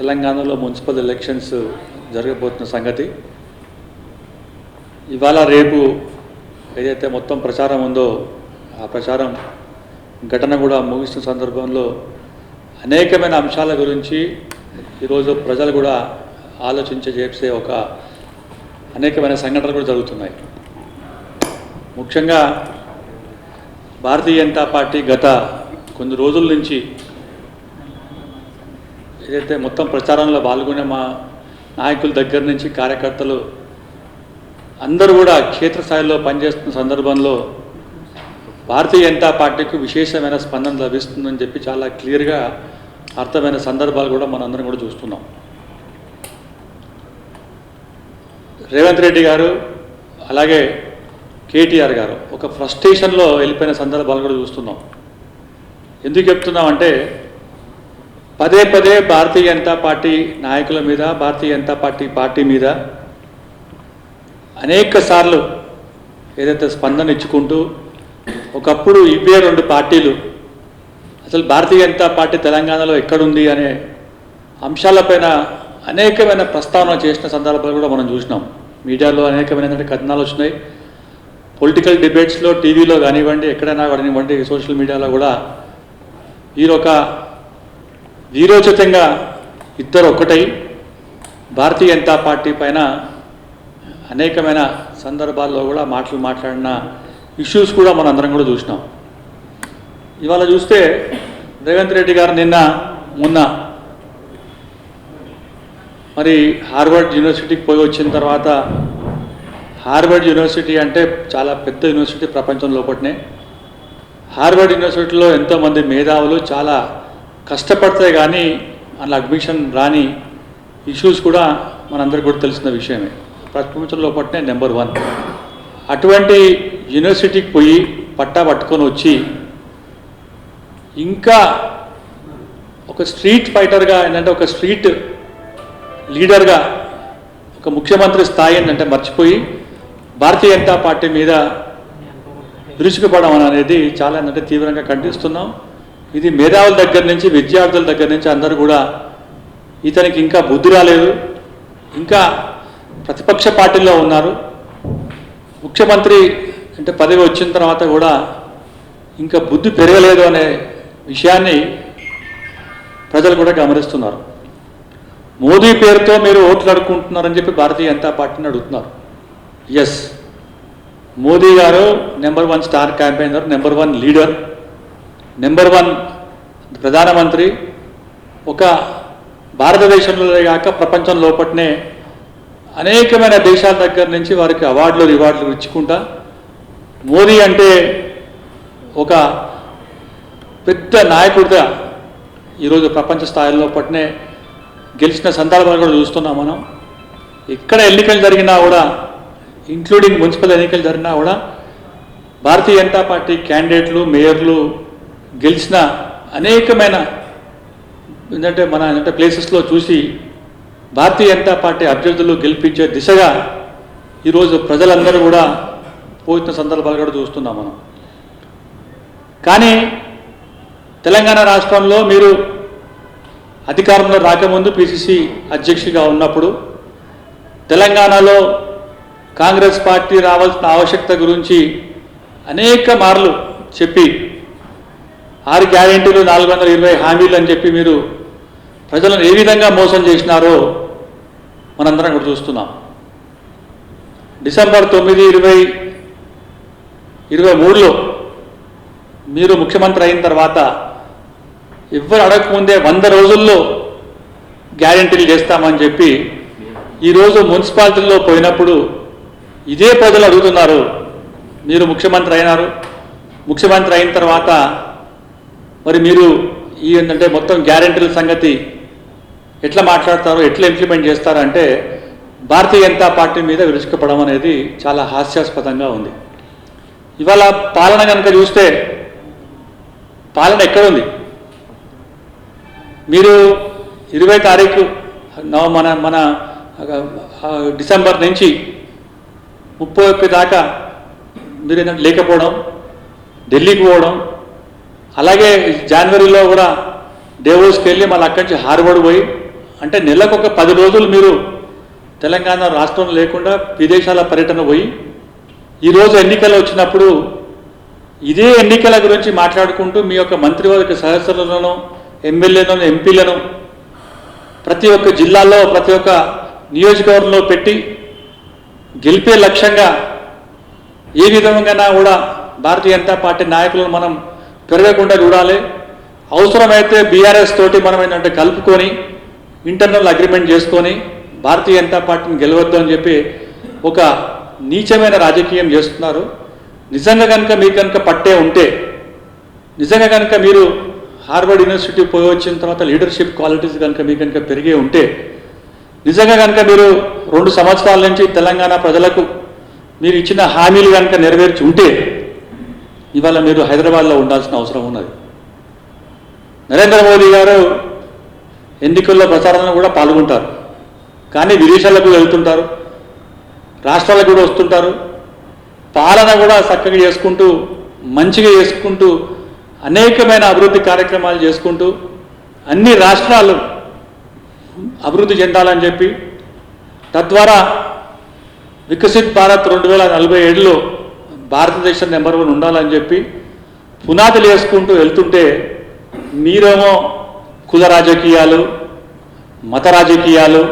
తెలంగాణలో municipal elections జరగబోతున్న సంగతి. ఇవాళ రేపు ఏదైతే మొత్తం ప్రచారం ఉందో ఆ ప్రచారం ఘటన కూడా ముగిస్తున్న సందర్భంలో అనేకమైన అంశాల గురించి ఈరోజు ప్రజలు కూడా ఆలోచించే చేసే ఒక అనేకమైన సంఘటనలు కూడా జరుగుతున్నాయి. ముఖ్యంగా భారతీయ జనతా పార్టీ గత కొన్ని రోజుల నుంచి ఏదైతే మొత్తం ప్రచారంలో పాల్గొనే మా నాయకుల దగ్గర నుంచి కార్యకర్తలు అందరూ కూడా క్షేత్రస్థాయిలో పనిచేస్తున్న సందర్భంలో భారతీయ జనతా పార్టీకి విశేషమైన స్పందన లభిస్తుందని చెప్పి చాలా క్లియర్గా అర్థమైన సందర్భాలు కూడా మనందరం కూడా చూస్తున్నాం. రేవంత్ రెడ్డి గారు అలాగే కేటీఆర్ గారు ఒక ఫ్రస్ట్రేషన్లో వెళ్ళిపోయిన సందర్భాలు కూడా చూస్తున్నాం. ఎందుకు చెప్తున్నామంటే పదే పదే భారతీయ జనతా పార్టీ నాయకుల మీద భారతీయ జనతా పార్టీ పార్టీ మీద అనేక సార్లు ఏదైతే స్పందన ఇచ్చుకుంటూ ఒకప్పుడు ఇవే రెండు పార్టీలు అసలు భారతీయ జనతా పార్టీ తెలంగాణలో ఎక్కడుంది అనే అంశాలపైన అనేకమైన ప్రస్తావన చేసిన సందర్భాలు కూడా మనం చూసినాం. మీడియాలో అనేకమైన కథనాలు వచ్చినాయి. పొలిటికల్ డిబేట్స్లో టీవీలో కానివ్వండి ఎక్కడైనా కానివ్వండి సోషల్ మీడియాలో కూడా ఈరొక వీరోచితంగా ఇద్దరు ఒకటై భారతీయ జనతా పార్టీ పైన అనేకమైన సందర్భాల్లో కూడా మాటలు మాట్లాడిన ఇష్యూస్ కూడా మనం అందరం కూడా చూసినాం. ఇవాళ చూస్తే రేవంత్ రెడ్డి గారు నిన్న మొన్న మరి హార్వర్డ్ యూనివర్సిటీకి పోయి వచ్చిన తర్వాత హార్వర్డ్ యూనివర్సిటీ అంటే చాలా పెద్ద యూనివర్సిటీ ప్రపంచం లోపట్నే హార్వర్డ్ యూనివర్సిటీలో ఎంతోమంది మేధావులు చాలా కష్టపడితే కానీ అందులో అడ్మిషన్ రాని ఇష్యూస్ కూడా మనందరికీ కూడా తెలిసిన విషయమే. ప్రపంచంలో పట్టినే నెంబర్ వన్. అటువంటి యూనివర్సిటీకి పోయి పట్టా పట్టుకొని వచ్చి ఇంకా ఒక స్ట్రీట్ ఫైటర్గా ఏంటంటే ఒక స్ట్రీట్ లీడర్గా ఒక ముఖ్యమంత్రి స్థాయి ఏంటంటే మర్చిపోయి భారతీయ జనతా పార్టీ మీద విరుచుకుపడడం అనేది చాలా ఏంటంటే తీవ్రంగా ఖండిస్తున్నాం. ఇది మేధావుల దగ్గర నుంచి విద్యార్థుల దగ్గర నుంచి అందరూ కూడా ఇతనికి ఇంకా బుద్ధి రాలేదు. ఇంకా ప్రతిపక్ష పార్టీలో ఉన్నారు. ముఖ్యమంత్రి అంటే పదవి వచ్చిన తర్వాత కూడా ఇంకా బుద్ధి పెరగలేదు అనే విషయాన్ని ప్రజలు కూడా గమనిస్తున్నారు. మోదీ పేరుతో మీరు ఓట్లు అడుక్కుంటున్నారని చెప్పి భారతీయ జనతా పార్టీని అడుగుతున్నారు. ఎస్ మోదీ గారు number one star campaigner number one leader. Number one ప్రధానమంత్రి ఒక భారతదేశంలో కాక ప్రపంచం లోపట్నే అనేకమైన దేశాల దగ్గర నుంచి వారికి అవార్డులు రివార్డులు ఇచ్చుకుంటా మోదీ అంటే ఒక పెద్ద నాయకుడిగా ఈరోజు ప్రపంచ స్థాయిలో పట్టినే గెలిచిన సందర్భాలు కూడా చూస్తున్నాం మనం. ఎక్కడ ఎన్నికలు జరిగినా కూడా ఇంక్లూడింగ్ మున్సిపల్ ఎన్నికలు జరిగినా కూడా భారతీయ జనతా పార్టీ క్యాండిడేట్లు మేయర్లు గెలిచిన అనేకమైన ఏంటంటే మన అంటే ప్లేసెస్లో చూసి భారతీయ జనతా పార్టీ అభ్యర్థులు గెలిపించే దిశగా ఈరోజు ప్రజలందరూ కూడా పోతున్న సందర్భాలు కూడా చూస్తున్నాం మనం. కానీ తెలంగాణ రాష్ట్రంలో మీరు అధికారంలో రాకముందు పిసిసి అధ్యక్షుడిగా ఉన్నప్పుడు తెలంగాణలో కాంగ్రెస్ పార్టీ రావాల్సిన ఆవశ్యకత గురించి అనేక మార్లు చెప్పి ఆరు గ్యారెంటీలు నాలుగు వందల ఇరవై హామీలు అని చెప్పి మీరు ప్రజలను ఏ విధంగా మోసం చేసినారో మనందరం కూడా చూస్తున్నాం. డిసెంబర్ తొమ్మిది ఇరవై ఇరవై మూడులో మీరు ముఖ్యమంత్రి అయిన తర్వాత ఎవ్వరు అడగకముందే వంద రోజుల్లో గ్యారెంటీలు చేస్తామని చెప్పి ఈరోజు మున్సిపాలిటీల్లో పోయినప్పుడు ఇదే ప్రజలు అడుగుతున్నారు మీరు ముఖ్యమంత్రి అయినారు ముఖ్యమంత్రి అయిన తర్వాత మరి మీరు ఈ ఏంటంటే మొత్తం గ్యారెంటీల సంగతి ఎట్లా మాట్లాడతారో ఎట్లా ఇంప్లిమెంట్ చేస్తారంటే భారతీయ జనతా పార్టీ మీద విరుచుకుపడడం అనేది చాలా హాస్యాస్పదంగా ఉంది. ఇవాళ పాలన కనుక చూస్తే పాలన ఎక్కడుంది? మీరు ఇరవై తారీఖు నవ- మన మన డిసెంబర్ నుంచి ముప్పై ఒక్క దాకా మీరు ఏంటంటే లేకపోవడం ఢిల్లీకి పోవడం అలాగే జనవరిలో కూడా డేవోస్కి వెళ్ళి మళ్ళీ అక్కడి నుంచి హార్వర్డ్ పోయి అంటే నెలకు ఒక పది రోజులు మీరు తెలంగాణ రాష్ట్రం లేకుండా విదేశాల పర్యటన పోయి ఈరోజు ఎన్నికలు వచ్చినప్పుడు ఇదే ఎన్నికల గురించి మాట్లాడుకుంటూ మీ యొక్క మంత్రివర్గ సహచరులను ఎమ్మెల్యేలను ఎంపీలను ప్రతి ఒక్క జిల్లాలో ప్రతి ఒక్క నియోజకవర్గంలో పెట్టి గెలిపే లక్ష్యంగా ఏ విధంగా కూడా భారతీయ జనతా పార్టీ నాయకులను మనం పెరగకుండా చూడాలి. అవసరమైతే బీఆర్ఎస్ తోటి మనం ఏంటంటే కలుపుకొని ఇంటర్నల్ అగ్రిమెంట్ చేసుకొని భారతీయ జనతా పార్టీని గెలవద్దు అని చెప్పి ఒక నీచమైన రాజకీయం చేస్తున్నారు. నిజంగా కనుక మీకు కనుక పట్టే ఉంటే నిజంగా కనుక మీరు హార్వర్డ్ యూనివర్సిటీ పోయి వచ్చిన తర్వాత లీడర్షిప్ క్వాలిటీస్ కనుక మీకు కనుక పెరిగే ఉంటే నిజంగా కనుక మీరు రెండు సంవత్సరాల నుంచి తెలంగాణ ప్రజలకు మీరు ఇచ్చిన హామీలు కనుక నెరవేర్చి ఉంటే ఇవాళ మీరు హైదరాబాద్లో ఉండాల్సిన అవసరం ఉన్నది. నరేంద్ర మోదీ గారు ఎన్నికల్లో ప్రచారంలో కూడా పాల్గొంటారు. కానీ విదేశాలకు వెళ్తుంటారు. రాష్ట్రాలకు కూడా వస్తుంటారు. పాలన కూడా చక్కగా చేసుకుంటూ మంచిగా చేసుకుంటూ అనేకమైన అభివృద్ధి కార్యక్రమాలు చేసుకుంటూ అన్ని రాష్ట్రాలు అభివృద్ధి చెందాలని చెప్పి తద్వారా వికసిత్ భారత్ రెండు వేల నలభై ఏడులో భారతదేశం నెంబర్ వన్ ఉండాలని చెప్పి పునాదులు వేసుకుంటూ వెళ్తుంటే మీరేమో కుల రాజకీయాలు మత రాజకీయాలు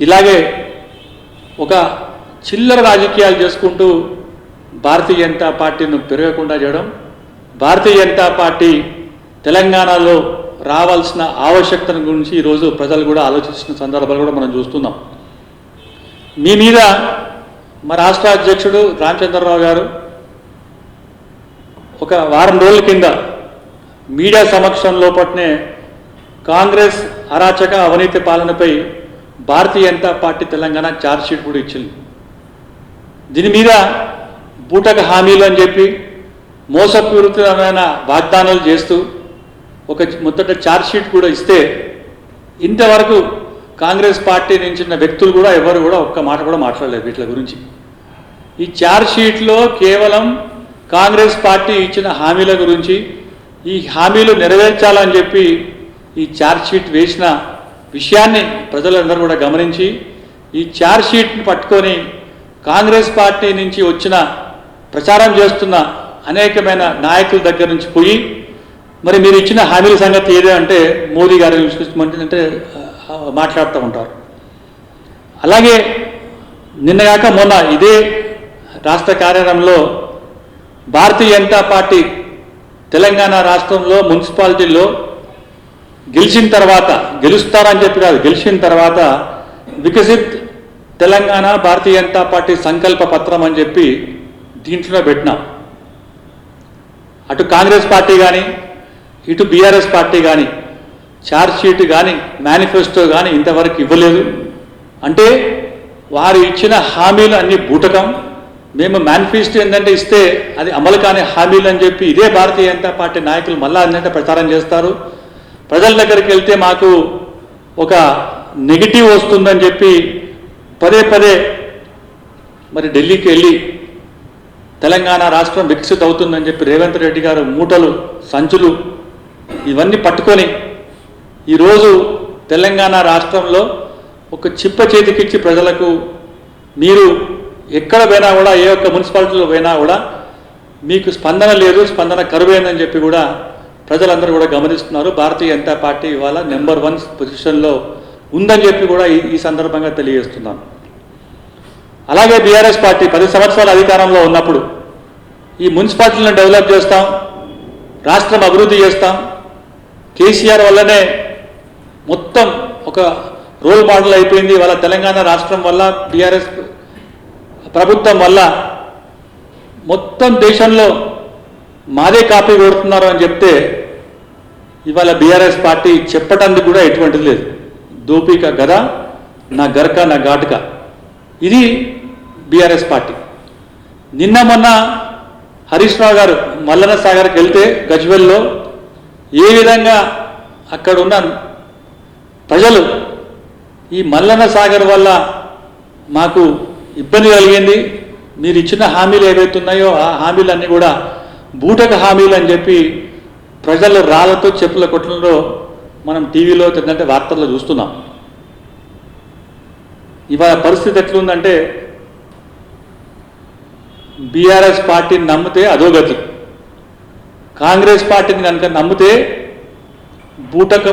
ఇలాగే ఒక చిల్లర రాజకీయాలు చేసుకుంటూ భారతీయ జనతా పార్టీని పెరగకుండా చేయడం భారతీయ జనతా పార్టీ తెలంగాణలో రావాల్సిన ఆవశ్యకతను గురించి ఈరోజు ప్రజలు కూడా ఆలోచిస్తున్న సందర్భాలు కూడా మనం చూస్తున్నాం. మీ మీద మా రాష్ట్ర అధ్యక్షుడు రామచంద్రరావు గారు ఒక వారం రోజుల కింద మీడియా సమక్షం లోపట్నే కాంగ్రెస్ అరాచక అవినీతి పాలనపై Bharatiya Janata party Telangana charge sheet కూడా ఇచ్చింది. దీని మీద బూటక హామీలు అని చెప్పి మోసపూరితమైన వాగ్దానాలు చేస్తూ ఒక మొదట ఛార్జ్షీట్ కూడా ఇస్తే ఇంతవరకు కాంగ్రెస్ పార్టీ నుంచి వ్యక్తులు కూడా ఎవరు కూడా ఒక్క మాట కూడా మాట్లాడలేదు వీటి గురించి. ఈ ఛార్జ్షీట్లో కేవలం కాంగ్రెస్ పార్టీ ఇచ్చిన హామీల గురించి ఈ హామీలు నెరవేర్చాలని చెప్పి ఈ ఛార్జ్షీట్ వేసిన విషయాన్ని ప్రజలందరూ కూడా గమనించి ఈ ఛార్జ్షీట్ని పట్టుకొని కాంగ్రెస్ పార్టీ నుంచి వచ్చిన ప్రచారం చేస్తున్న అనేకమైన నాయకుల దగ్గర నుంచి పోయి మరి మీరు ఇచ్చిన హామీల సంగతి ఏదే అంటే మోదీ గారి అంటే మాట్లాడుతూ ఉంటారు. అలాగే నిన్నగాక మొన్న ఇదే రాష్ట్ర కార్యాలయంలో భారతీయ జనతా పార్టీ తెలంగాణ రాష్ట్రంలో మున్సిపాలిటీలో గెలిచిన తర్వాత గెలుస్తారని చెప్పి కాదు గెలిచిన తర్వాత వికసిత్ తెలంగాణ భారతీయ జనతా పార్టీ సంకల్ప పత్రం అని చెప్పి దీంట్లో పెట్టినాం. అటు కాంగ్రెస్ పార్టీ కానీ ఇటు బీఆర్ఎస్ పార్టీ కానీ ఛార్జ్ షీట్ కానీ మేనిఫెస్టో కానీ ఇంతవరకు ఇవ్వలేదు. అంటే వారు ఇచ్చిన హామీలు అన్ని బూటకం. మేము మేనిఫెస్టో ఏంటంటే ఇస్తే అది అమలు కాని హామీలు అని చెప్పి ఇదే భారతీయ జనతా పార్టీ నాయకులు మళ్ళా ఏంటంటే ప్రచారం చేస్తారు. ప్రజల దగ్గరికి వెళ్తే మాకు ఒక నెగిటివ్ వస్తుందని చెప్పి పదే పదే మరి ఢిల్లీకి వెళ్ళి తెలంగాణ రాష్ట్రం వికసిత అవుతుందని చెప్పి రేవంత్ రెడ్డి గారు మూటలు సంచులు ఇవన్నీ పట్టుకొని ఈరోజు తెలంగాణ రాష్ట్రంలో ఒక చిప్ప చేతికిచ్చి ప్రజలకు మీరు ఎక్కడ పోయినా కూడా ఏ ఒక్క మున్సిపాలిటీలో పోయినా కూడా మీకు స్పందన లేదు స్పందన కరువైందని చెప్పి కూడా ప్రజలందరూ కూడా గమనిస్తున్నారు. భారతీయ జనతా పార్టీ ఇవాళ నెంబర్ వన్ పొజిషన్లో ఉందని చెప్పి కూడా ఈ ఈ సందర్భంగా తెలియజేస్తున్నాను అలాగే బీఆర్ఎస్ పార్టీ పది సంవత్సరాల అధికారంలో ఉన్నప్పుడు ఈ మున్సిపాలిటీలను డెవలప్ చేస్తాం రాష్ట్రం అభివృద్ధి చేస్తాం. కేసీఆర్ వల్లనే మొత్తం ఒక రోల్ మోడల్ అయిపోయింది. వాళ్ళ తెలంగాణ రాష్ట్రం వల్ల బీఆర్ఎస్ ప్రభుత్వం వల్ల మొత్తం దేశంలో మాదే కాపీ కొడుతున్నారు అని చెప్తే ఇవాళ బీఆర్ఎస్ పార్టీ చెప్పటానికి కూడా ఎటువంటిది లేదు. దోపిక గద నా గరక నా ఘాటుక. ఇది బీఆర్ఎస్ పార్టీ. నిన్న మొన్న హరీష్ రావు గారు మల్లన సాగర్కి వెళ్తే గజ్వెల్లో ఏ విధంగా అక్కడ ఉన్న ప్రజలు ఈ మల్లన సాగర్ వల్ల మాకు ఇబ్బంది కలిగింది. మీరు ఇచ్చిన హామీలు ఏవైతే ఉన్నాయో ఆ హామీలన్నీ కూడా బూటక హామీలు అని చెప్పి ప్రజలు రాళ్ళతో చెప్పుల కొట్టడంలో మనం టీవీలో ఏంటంటే వార్తల్లో చూస్తున్నాం. ఇవాళ పరిస్థితి ఎట్లుందంటే బీఆర్ఎస్ పార్టీని నమ్మితే అధోగతి. కాంగ్రెస్ పార్టీని కనుక నమ్మితే బూటక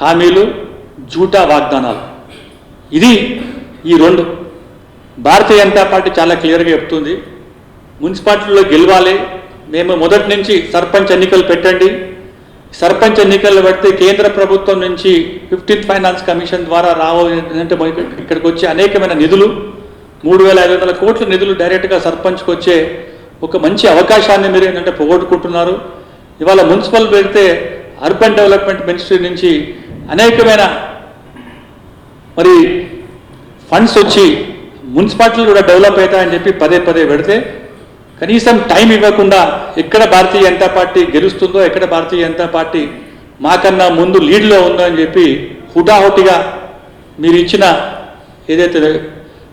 హామీలు జూటా వాగ్దానాలు. ఇది ఈ రెండు. భారతీయ జనతా పార్టీ చాలా క్లియర్గా చెప్తుంది. మున్సిపాలిటీలో గెలవాలి. మేము మొదటి నుంచి సర్పంచ్ ఎన్నికలు పెట్టండి. సర్పంచ్ ఎన్నికలు పెడితే కేంద్ర ప్రభుత్వం నుంచి ఫిఫ్టీన్త్ ఫైనాన్స్ కమిషన్ ద్వారా రావు ఇక్కడికి వచ్చే అనేకమైన నిధులు మూడు వేల ఐదు వందల కోట్ల నిధులు డైరెక్ట్గా సర్పంచ్కి వచ్చే ఒక మంచి అవకాశాన్ని మీరు ఏంటంటే పోగొట్టుకుంటున్నారు. ఇవాళ మున్సిపల్ పెడితే అర్బన్ డెవలప్మెంట్ మినిస్ట్రీ నుంచి అనేకమైన మరి ఫండ్స్ వచ్చి మున్సిపాలిటీలు కూడా డెవలప్ అవుతాయని చెప్పి పదే పదే పెడితే కనీసం టైం ఇవ్వకుండా ఎక్కడ భారతీయ జనతా పార్టీ గెలుస్తుందో ఎక్కడ భారతీయ జనతా పార్టీ మాకన్నా ముందు లీడ్లో ఉందో అని చెప్పి హుటాహుటిగా మీరు ఇచ్చిన ఏదైతే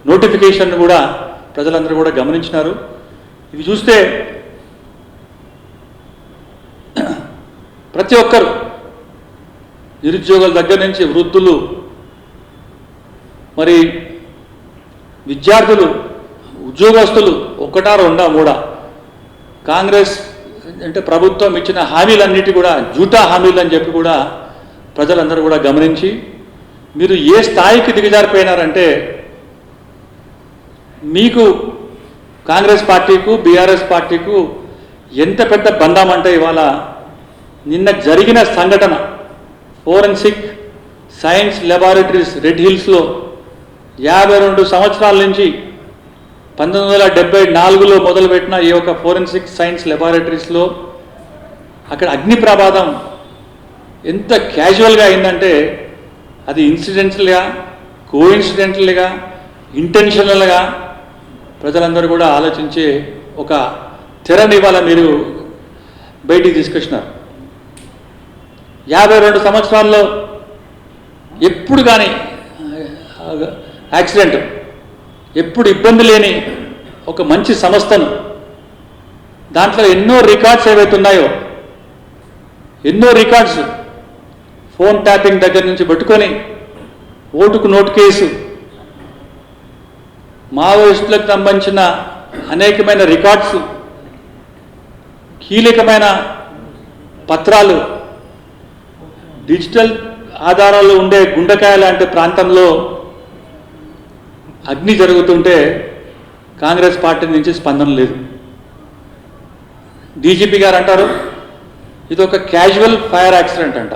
నోటిఫికేషన్ కూడా ప్రజలందరూ కూడా గమనించినారు. ఇవి చూస్తే ప్రతి ఒక్కరు నిరుద్యోగుల దగ్గర నుంచి వృద్ధులు మరి విద్యార్థులు ఉద్యోగస్తులు ఒకటా రెండా మూడా? కాంగ్రెస్ అంటే ప్రభుత్వం ఇచ్చిన హామీలన్నిటి కూడా జూటా హామీలు అని చెప్పి కూడా ప్రజలందరూ కూడా గమనించి మీరు ఏ స్థాయికి దిగజారిపోయినారంటే మీకు కాంగ్రెస్ పార్టీకు బీఆర్ఎస్ పార్టీకు ఎంత పెద్ద బంధం అంటే ఇవాళ నిన్న జరిగిన సంఘటన. ఫోరెన్సిక్ సైన్స్ లెబారెటరీస్ రెడ్ హిల్స్లో యాభై రెండు సంవత్సరాల నుంచి పంతొమ్మిది వందల డెబ్బై నాలుగులో మొదలుపెట్టిన ఈ యొక్క ఫోరెన్సిక్ సైన్స్ లెబారెటరీస్లో అక్కడ అగ్ని ప్రమాదం ఎంత క్యాజువల్గా అయిందంటే అది ఇన్సిడెంటల్గా కోఇన్సిడెంటల్గా ఇంటెన్షనల్గా ప్రజలందరూ కూడా ఆలోచించే ఒక తెరని ఇవాళ మీరు బయటికి తీసుకొచ్చినారు. యాభై రెండు సంవత్సరాల్లో ఎప్పుడు కానీ యాక్సిడెంట్ ఎప్పుడు ఇబ్బంది లేని ఒక మంచి సంస్థను దాంట్లో ఎన్నో రికార్డ్స్ ఏవైతే ఉన్నాయో ఎన్నో రికార్డ్స్ ఫోన్ ట్యాపింగ్ దగ్గర నుంచి పట్టుకొని ఓటుకు నోటు కేసు మావోయిస్టులకు సంబంధించిన అనేకమైన రికార్డ్స్ కీలకమైన పత్రాలు డిజిటల్ ఆధారాలు ఉండే గుండకాయ లాంటి ప్రాంతంలో అగ్ని జరుగుతుంటే కాంగ్రెస్ పార్టీ నుంచి స్పందన లేదు. డీజీపీ గారు అంటారు ఇది ఒక క్యాజువల్ ఫైర్ యాక్సిడెంట్ అంట.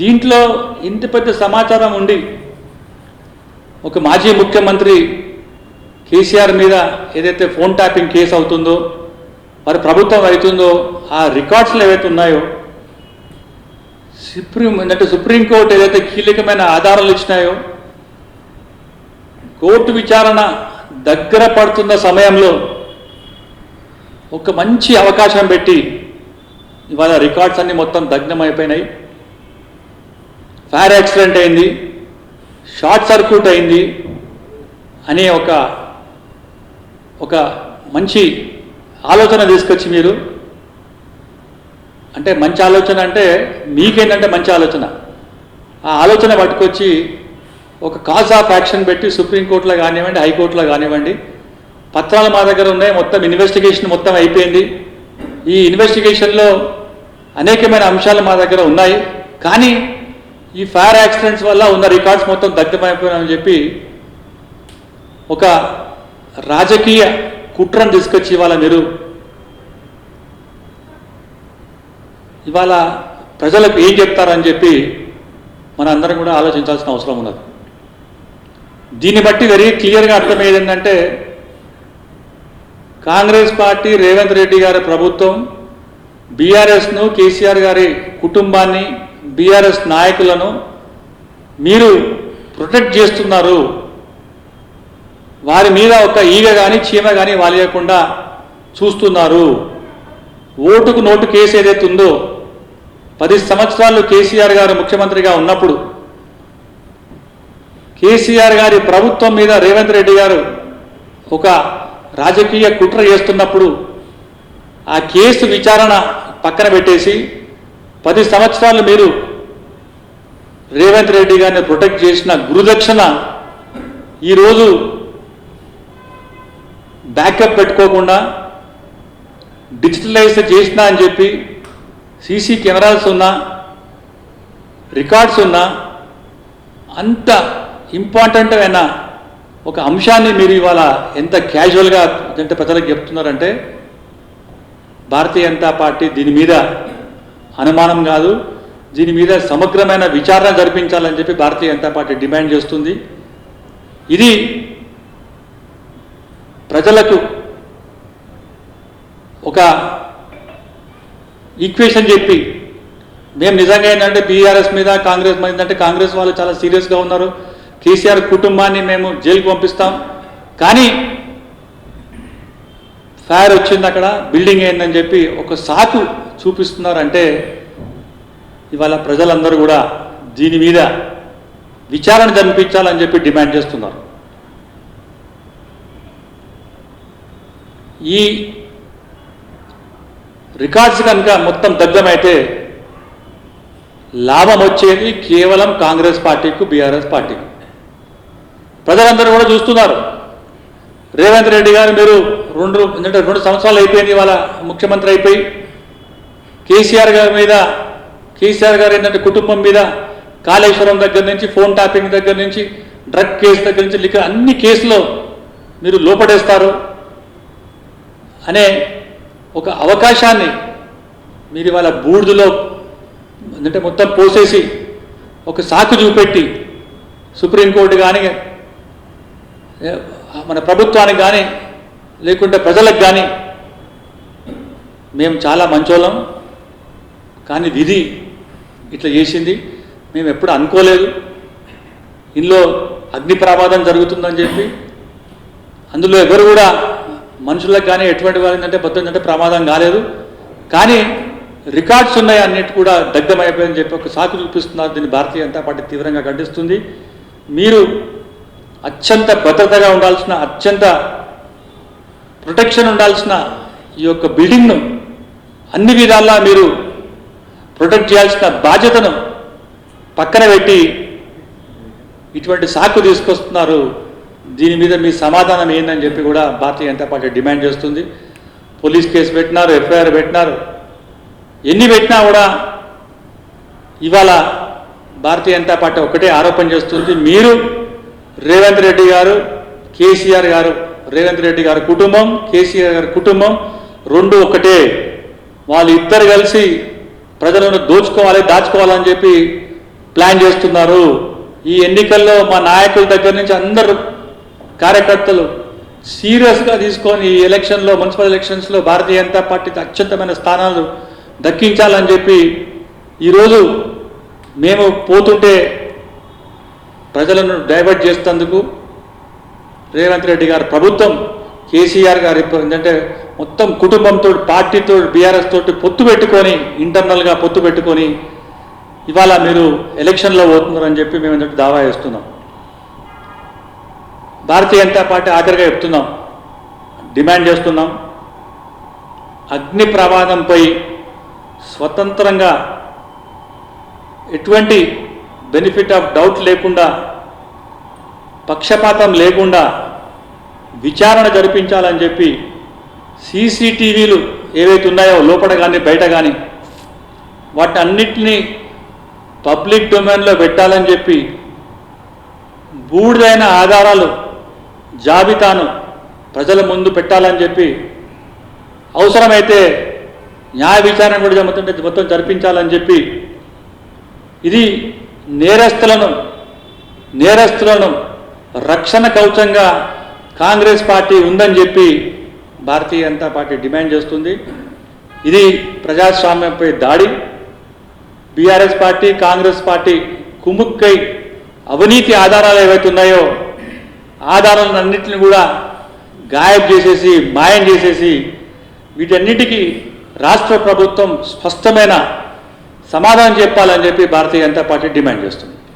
దీంట్లో ఇంత పెద్ద సమాచారం ఉండి ఒక మాజీ ముఖ్యమంత్రి కేసీఆర్ మీద ఏదైతే ఫోన్ ట్యాపింగ్ కేసు అవుతుందో మరి ప్రభుత్వం అవుతుందో ఆ రికార్డ్స్లు ఏవైతే ఉన్నాయో సుప్రీం అంటే సుప్రీంకోర్టు ఏదైతే కీలకమైన ఆధారాలు ఇచ్చినాయో కోర్టు విచారణ దగ్గర పడుతున్న సమయంలో ఒక మంచి అవకాశం పెట్టి ఇవాళ రికార్డ్స్ అన్నీ మొత్తం దగ్నమైపోయినాయి ఫైర్ యాక్సిడెంట్ అయింది షార్ట్ సర్క్యూట్ అయింది అనే ఒక ఒక మంచి ఆలోచన తీసుకొచ్చి మీరు అంటే మంచి ఆలోచన అంటే మీకేంటంటే మంచి ఆలోచన. ఆ ఆలోచన పట్టుకొచ్చి ఒక కాజ్ ఆఫ్ యాక్షన్ పెట్టి సుప్రీంకోర్టులో కానివ్వండి హైకోర్టులో కానివ్వండి పత్రాలు మా దగ్గర ఉన్నాయి మొత్తం ఇన్వెస్టిగేషన్ మొత్తం అయిపోయింది. ఈ ఇన్వెస్టిగేషన్లో అనేకమైన అంశాలు మా దగ్గర ఉన్నాయి. కానీ ఈ ఫైర్ యాక్సిడెంట్స్ వల్ల ఉన్న రికార్డ్స్ మొత్తం దగ్ధమైపోయినామని చెప్పి ఒక రాజకీయ కుట్రను తీసుకొచ్చి ఇవాళ మీరు ఇవాళ ప్రజలకు ఏం చెప్తారని చెప్పి మన అందరం కూడా ఆలోచించాల్సిన అవసరం ఉన్నది. దీన్ని బట్టి వెరీ క్లియర్గా అర్థమయ్యేది ఏంటంటే కాంగ్రెస్ పార్టీ రేవంత్ రెడ్డి గారి ప్రభుత్వం బీఆర్ఎస్ను కేసీఆర్ గారి కుటుంబాన్ని బీఆర్ఎస్ నాయకులను మీరు ప్రొటెక్ట్ చేస్తున్నారు. వారి మీద ఒక ఈగ కానీ చీమ కానీ వాలియకుండా చూస్తున్నారు. ఓటుకు నోటు కేసు ఏదైతే ఉందో పది సంవత్సరాలు కేసీఆర్ గారు ముఖ్యమంత్రిగా ఉన్నప్పుడు కేసీఆర్ గారి ప్రభుత్వం మీద రేవంత్ రెడ్డి గారు ఒక రాజకీయ కుట్ర చేస్తున్నప్పుడు ఆ కేసు విచారణ పక్కన పెట్టేసి పది సంవత్సరాలు మీరు రేవంత్ రెడ్డి గారిని ప్రొటెక్ట్ చేసిన గురుదక్షిణ ఈరోజు బ్యాకప్ పెట్టుకోకుండా డిజిటలైజ్ చేసినా అని చెప్పి సీసీ కెమెరాస్ ఉన్నా రికార్డ్స్ ఉన్నా అంత ఇంపార్టెంట్ అయిన ఒక అంశాన్ని మీరు ఇవాళ ఎంత క్యాజువల్గా అంటే ప్రజలకు చెప్తున్నారంటే భారతీయ జనతా పార్టీ దీని మీద అనుమానం కాదు దీని మీద సమగ్రమైన విచారణ జరిపించాలని చెప్పి భారతీయ జనతా పార్టీ డిమాండ్ చేస్తుంది. ఇది ప్రజలకు ఒక ఈక్వేషన్ చెప్పి మేము నిజంగా ఏంటంటే బీఆర్ఎస్ మీద కాంగ్రెస్ మీద అంటే కాంగ్రెస్ వాళ్ళు చాలా సీరియస్గా ఉన్నారు. కేసీఆర్ కుటుంబాన్ని మేము జైలుకు పంపిస్తాం. కానీ ఫైర్ వచ్చింది అక్కడ బిల్డింగ్ ఏందని చెప్పి ఒక సాకు చూపిస్తున్నారంటే ఇవాళ ప్రజలందరూ కూడా దీని మీద విచారణ జరిపించాలని చెప్పి డిమాండ్ చేస్తున్నారు. ఈ రికార్డ్స్ కనుక మొత్తం దగ్ధమైతే లాభం వచ్చేది కేవలం కాంగ్రెస్ పార్టీకు బీఆర్ఎస్ పార్టీకి. ప్రజలందరూ కూడా చూస్తున్నారు. రేవంత్ రెడ్డి గారు మీరు రెండు ఎందుకంటే రెండు సంవత్సరాలు అయిపోయింది ఇవాళ ముఖ్యమంత్రి అయిపోయి. కేసీఆర్ గారి మీద కేసీఆర్ గారు ఏంటంటే కుటుంబం మీద కాళేశ్వరం దగ్గర నుంచి ఫోన్ ట్యాపింగ్ దగ్గర నుంచి డ్రగ్ కేసు దగ్గర నుంచి లిక్కర్ అన్ని కేసులో మీరు లోపడేస్తారు. అనే ఒక అవకాశాన్ని మీరు ఇవాళ బూడిదలో అంటే మొత్తం పోసేసి ఒక సాకు చూపెట్టి సుప్రీంకోర్టు కానీ మన ప్రభుత్వానికి కానీ లేకుంటే ప్రజలకు కానీ మేము చాలా మంచోళ్ళం. కానీ విధి ఇట్లా చేసింది. మేము ఎప్పుడు అనుకోలేదు. ఇందులో అగ్ని ప్రమాదం జరుగుతుందని చెప్పి అందులో ఎవరు కూడా మనుషులకు కానీ ఎటువంటి వారిందంటే మొత్తం అంటే ప్రమాదం కాలేదు. కానీ రికార్డ్స్ ఉన్నాయి అన్నిటి కూడా దగ్ధమైపోయిందని చెప్పి ఒక సాకు చూపిస్తున్నారు. దీన్ని భారతీయ జనతా పార్టీ తీవ్రంగా ఖండిస్తుంది. మీరు అత్యంత భద్రతగా ఉండాల్సిన అత్యంత ప్రొటెక్షన్ ఉండాల్సిన ఈ యొక్క బిల్డింగ్ను అన్ని విధాలా మీరు ప్రొటెక్ట్ చేయాల్సిన బాధ్యతను పక్కన పెట్టి ఇటువంటి సాకు తీసుకొస్తున్నారు దీని మీద మీ సమాధానం ఏందని చెప్పి కూడా భారతీయ జనతా పార్టీ డిమాండ్ చేస్తుంది. పోలీస్ కేసు పెట్టినారు ఎఫ్ఐఆర్ పెట్టినారు. ఎన్ని పెట్టినా కూడా ఇవాళ భారతీయ జనతా పార్టీ ఒకటే ఆరోపణ చేస్తుంది. మీరు రేవంత్ రెడ్డి గారు కేసీఆర్ గారు రేవంత్ రెడ్డి గారి కుటుంబం కేసీఆర్ గారి కుటుంబం రెండు ఒకటే. వాళ్ళు ఇద్దరు కలిసి ప్రజలను దోచుకోవాలి దాచుకోవాలని చెప్పి ప్లాన్ చేస్తున్నారు. ఈ ఎన్నికల్లో మా నాయకుల దగ్గర నుంచి అందరూ కార్యకర్తలు సీరియస్గా తీసుకొని ఈ ఎలక్షన్లో మున్సిపల్ ఎలక్షన్స్లో భారతీయ జనతా పార్టీకి అత్యంతమైన స్థానాలు దక్కించాలని చెప్పి ఈరోజు మేము పోతుంటే ప్రజలను డైవర్ట్ చేసేందుకు రేవంత్ రెడ్డి గారు ప్రభుత్వం కేసీఆర్ గారు ఏంటంటే మొత్తం కుటుంబంతో పార్టీతో బీఆర్ఎస్ తోటి పొత్తు పెట్టుకొని ఇంటర్నల్గా పొత్తు పెట్టుకొని ఇవాళ మీరు ఎలక్షన్లో పోతున్నారని చెప్పి మేము దావా చేస్తున్నాం. భారతీయ జనతా పార్టీ ఆఖరిగా చెప్తున్నాం. డిమాండ్ చేస్తున్నాం. అగ్ని ప్రమాదంపై స్వతంత్రంగా ఎటువంటి బెనిఫిట్ ఆఫ్ డౌట్ లేకుండా పక్షపాతం లేకుండా విచారణ జరిపించాలని చెప్పి సీసీటీవీలు ఏవైతే ఉన్నాయో లోపల కానీ బయట కానీ వాటి అన్నిటినీ పబ్లిక్ డొమైన్లో పెట్టాలని చెప్పి బూడిదైన ఆధారాలు జాబితాను ప్రజల ముందు పెట్టాలని చెప్పి అవసరమైతే న్యాయ విచారణ కూడా మొత్తం మొత్తం జరిపించాలని చెప్పి ఇది నేరస్తులను నేరస్తులను రక్షణ కవచంగా కాంగ్రెస్ పార్టీ ఉందని చెప్పి భారతీయ జనతా పార్టీ డిమాండ్ చేస్తుంది. ఇది ప్రజాస్వామ్యంపై దాడి. బీఆర్ఎస్ పార్టీ కాంగ్రెస్ పార్టీ కుముక్కై అవినీతి ఆధారాలు ఏవైతే ఉన్నాయో ఆధారాలన్నింటిని కూడా గాయం చేసేసి మాయం చేసేసి వీటన్నిటికీ రాష్ట్ర ప్రభుత్వం స్పష్టమైన సమాధానం చెప్పాలని చెప్పి భారతీయ జనతా పార్టీ డిమాండ్ చేస్తుంది.